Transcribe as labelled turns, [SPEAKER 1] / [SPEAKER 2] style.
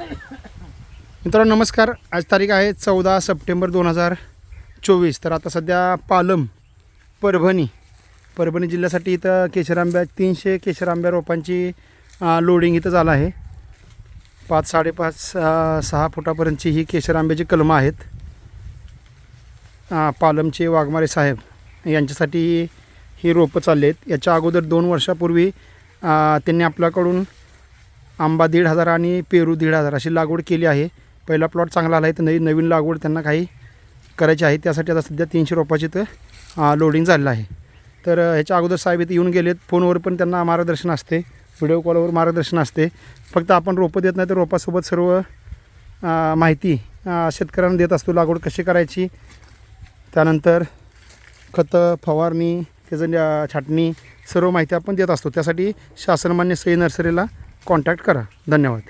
[SPEAKER 1] मित्रांनो नमस्कार. आज तारीख आहे चौदा सप्टेंबर दोन हजार चोवीस. तर आता सध्या पालम परभणी परभणी जिल्ह्यासाठी इथं केशर आंब्या तीनशे केशर आंब्या रोपांची लोडिंग इथं झालं आहे. पाच साडेपाच सहा फुटापर्यंतची ही केशर आंब्याची कलमं आहेत. पालमचे वाघमारे साहेब यांच्यासाठी ही रोपं चालली आहेत. याच्या अगोदर दोन वर्षापूर्वी त्यांनी आपल्याकडून आंबा दीड हजार आणि पेरू दीड हजार अशी लागवड केली आहे. पहिला प्लॉट चांगला आला आहे तर नवी नवीन लागवड त्यांना काही करायची आहे. त्यासाठी आता सध्या तीनशे रोपाची तर लोडिंग झालेलं आहे. तर ह्याच्या अगोदर साहेब इथे येऊन गेलेत. फोनवर पण त्यांना मार्गदर्शन असते. व्हिडिओ कॉलवर मार्गदर्शन असते. फक्त आपण रोपं देत नाही तर रोपासोबत सर्व माहिती शेतकऱ्यांना देत असतो. लागवड कशी करायची? त्यानंतर खतं फवारणी त्याचं छाटणी सर्व माहिती आपण देत असतो. त्यासाठी शासनमान्य सई नर्सरीला कॉन्टॅक्ट करा. धन्यवाद.